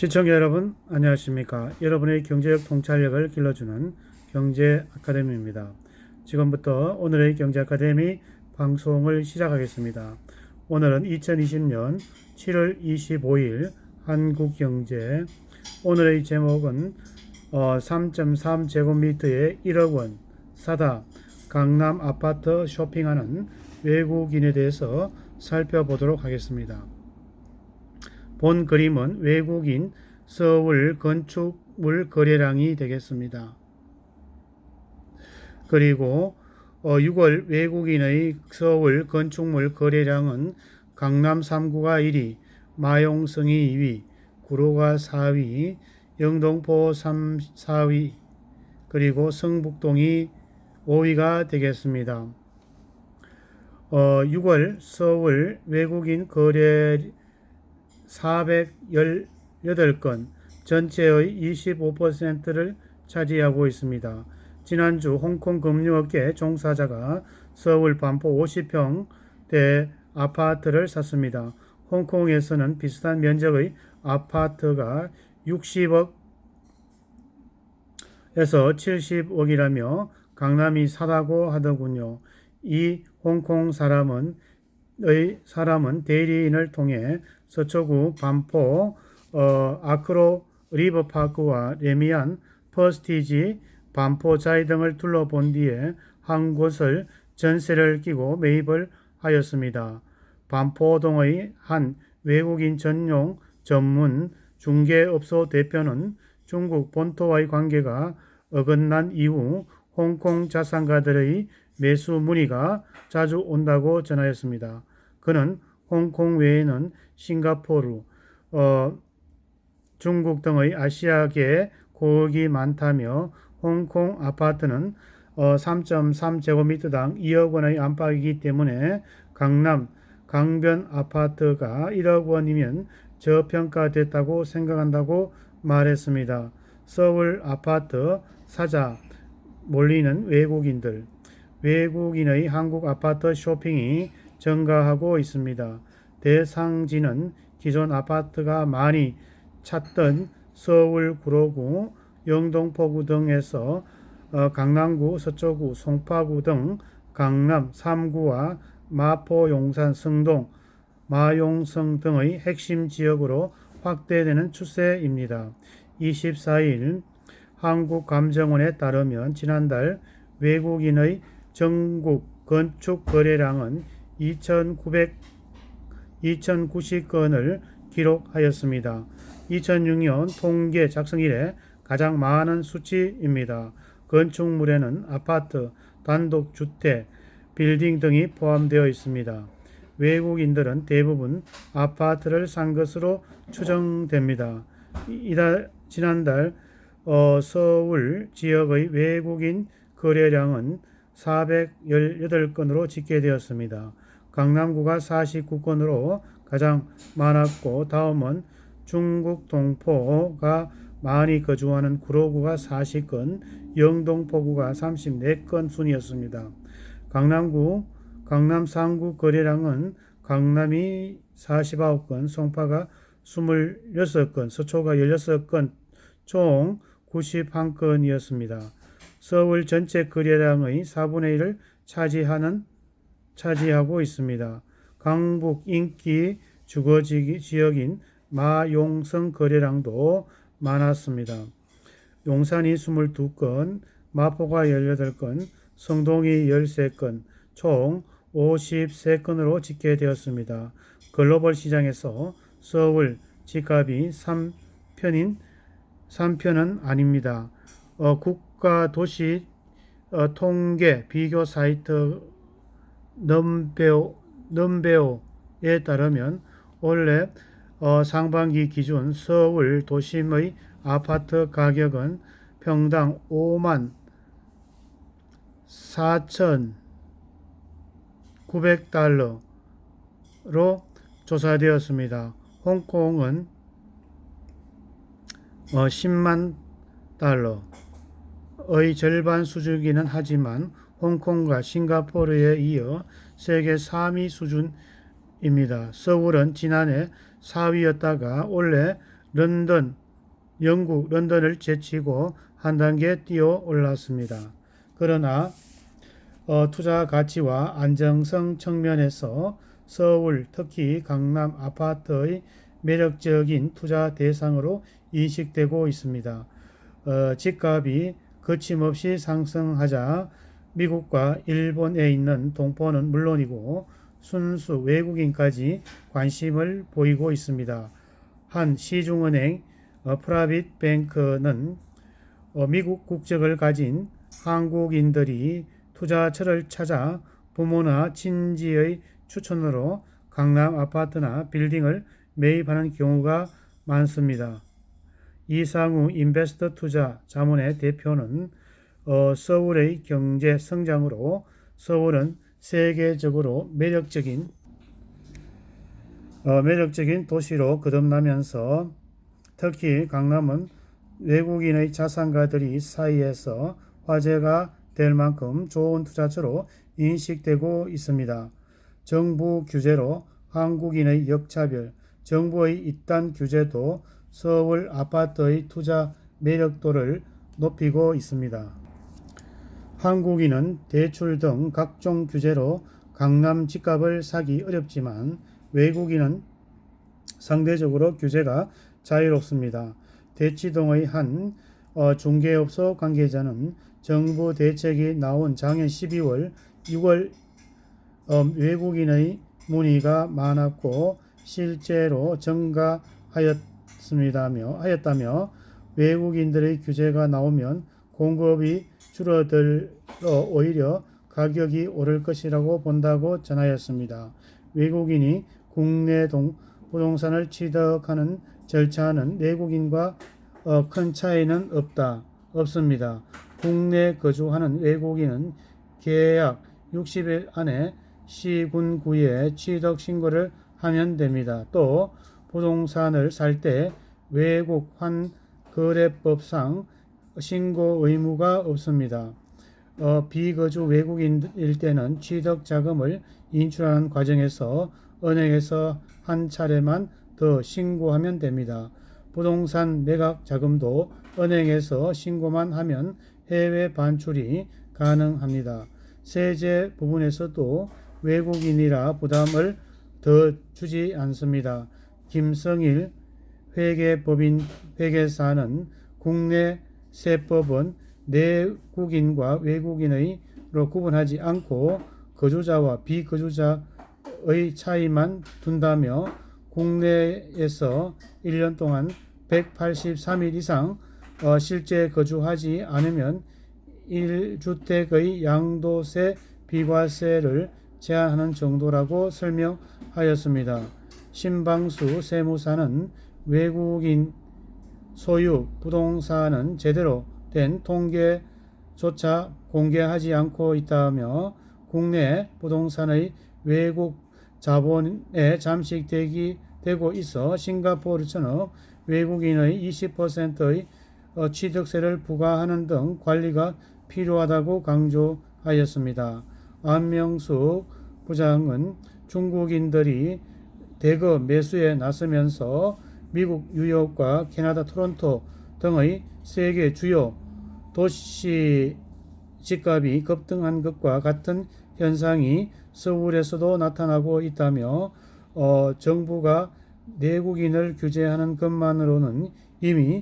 시청자 여러분 안녕하십니까? 여러분의 경제적 통찰력을 길러주는 경제 아카데미입니다. 지금부터 오늘의 경제 아카데미 방송을 시작하겠습니다. 오늘은 2020년 7월 25일 한국경제. 오늘의 제목은 어, 3.3제곱미터에 1억 원 사다 강남 아파트 쇼핑하는 외국인에 대해서 살펴보도록 하겠습니다. 본 그림은 외국인 서울 건축물 거래량이 되겠습니다. 그리고 어, 6월 외국인의 서울 건축물 거래량은 강남 3구가 1위, 마용성이 2위, 구로가 4위, 영동포 3, 4위, 그리고 성북동이 5위가 되겠습니다. 어, 6월 서울 외국인 거래 418건, 전체의 25%를 차지하고 있습니다. 지난주 홍콩 금융업계 종사자가 서울 반포 50평대 아파트를 샀습니다. 홍콩에서는 비슷한 면적의 아파트가 60억 에서 70억이라며 강남이 사다고 하더군요. 이 홍콩 사람은 의 사람은 대리인을 통해 서초구 반포 어, 아크로 리버파크와 레미안 퍼스티지 반포 자이 등을 둘러본 뒤에 한 곳을 전세를 끼고 매입을 하였습니다. 반포동의 한 외국인 전용 전문 중개업소 대표는 중국 본토와의 관계가 어긋난 이후 홍콩 자산가들의 매수 문의가 자주 온다고 전하였습니다. 그는 홍콩 외에는 싱가포르, 어, 중국 등의 아시아계 고객이 많다며 홍콩 아파트는 어, 3.3제곱미터당 2억 원의 안팎이기 때문에 강남 강변 아파트가 1억 원이면 저평가됐다고 생각한다고 말했습니다. 서울 아파트 사자 몰리는 외국인들 외국인의 한국 아파트 쇼핑이 증가하고 있습니다. 대상지는 기존 아파트가 많이 찾던 서울 구로구, 영동포구 등에서 어, 강남구, 서초구, 송파구 등 강남 3구와 마포, 용산, 성동, 마용성 등의 핵심 지역으로 확대되는 추세입니다. 24일 한국감정원에 따르면 지난달 외국인의 전국 건축 거래량은 2,900 2,090건을 기록하였습니다. 2006년 통계 작성 이래 가장 많은 수치입니다. 건축물에는 아파트, 단독주택, 빌딩 등이 포함되어 있습니다. 외국인들은 대부분 아파트를 산 것으로 추정됩니다. 이달 지난달 어, 서울 지역의 외국인 거래량은 418건으로 집계되었습니다. 강남구가 49건으로 가장 많았고 다음은 중국 동포가 많이 거주하는 구로구가 40건, 영동포구가 34건 순이었습니다. 강남구, 강남 상구 거래량은 강남이 49건, 송파가 26건, 서초가 16건, 총 91건이었습니다. 서울 전체 거래량의 4분의 1을 차지하는 차지하고 있습니다. 강북 인기 주거 지역인 마용성 거래량도 많았습니다. 용산이 22건, 마포가 18건, 성동이 13건, 총 53건으로 집계되었습니다. 글로벌 시장에서 서울 집값이 3편인 3편은 아닙니다. 어, 국가 도시 어, 통계 비교 사이트 넘베오, 넘베오에 따르면 올해 어, 상반기 기준 서울 도심의 아파트 가격은 평당 5만 4,900달러로 조사되었습니다. 홍콩은 어, 10만 달러의 절반 수준이기는 하지만 홍콩과 싱가포르에 이어 세계 3위 수준입니다. 서울은 지난해 4위였다가 올해 런던, 영국 런던을 제치고 한 단계 뛰어 올랐습니다. 그러나 어, 투자 가치와 안정성 측면에서 서울, 특히 강남 아파트의 매력적인 투자 대상으로 인식되고 있습니다. 어, 집값이 거침없이 상승하자 미국과 일본에 있는 동포는 물론이고 순수 외국인까지 관심을 보이고 있습니다. 한 시중은행 어, 프라빗 뱅크는 어, 미국 국적을 가진 한국인들이 투자처를 찾아 부모나 친지의 추천으로 강남 아파트나 빌딩을 매입하는 경우가 많습니다. 이상우 인베스터 투자 자문의 대표는 어, 서울의 경제 성장으로 서울은 세계적으로 매력적인 어, 매력적인 도시로 거듭나면서 특히 강남은 외국인의 자산가들이 사이에서 화제가 될 만큼 좋은 투자처로 인식되고 있습니다. 정부 규제로 한국인의 역차별, 정부의 이딴 규제도 서울 아파트의 투자 매력도를 높이고 있습니다. 한국인은 대출 등 각종 규제로 강남 집값을 사기 어렵지만 외국인은 상대적으로 규제가 자유롭습니다. 대치동의 한 어, 중개업소 관계자는 정부 대책이 나온 작년 12월, 6월 어, 외국인의 문의가 많았고 실제로 증가하였습니다며 하였다며 외국인들의 규제가 나오면 공급이 줄어들어 오히려 가격이 오를 것이라고 본다고 전하였습니다. 외국인이 국내 동, 부동산을 취득하는 절차는 내국인과 어, 큰 차이는 없다 없습니다. 국내 거주하는 외국인은 계약 60일 안에 시군구에 취득 신고를 하면 됩니다. 또 부동산을 살 때 외국 환 거래법상 신고 의무가 없습니다. 어, 비거주 외국인일 때는 취득 자금을 인출하는 과정에서 은행에서 한 차례만 더 신고하면 됩니다. 부동산 매각 자금도 은행에서 신고만 하면 해외 반출이 가능합니다. 세제 부분에서도 외국인이라 부담을 더 주지 않습니다. 김성일 회계법인 회계사는 국내 세법은 내국인과 외국인의로 구분하지 않고 거주자와 비거주자의 차이만 둔다며 국내에서 1년 동안 183일 이상 어, 실제 거주하지 않으면 1주택의 양도세 비과세를 제한하는 정도라고 설명하였습니다. 신방수 세무사는 외국인 소유 부동산은 제대로 된 통계조차 공개하지 않고 있다며 국내 부동산의 외국 자본에 잠식되기 되고 있어 싱가포르처럼 외국인의 20%의 어, 취득세를 부과하는 등 관리가 필요하다고 강조하였습니다. 안명숙 부장은 중국인들이 대거 매수에 나서면서 미국 뉴욕과 캐나다 토론토 등의 세계 주요 도시 집값이 급등한 것과 같은 현상이 서울에서도 나타나고 있다며 어, 정부가 내국인을 규제하는 것만으로는 이미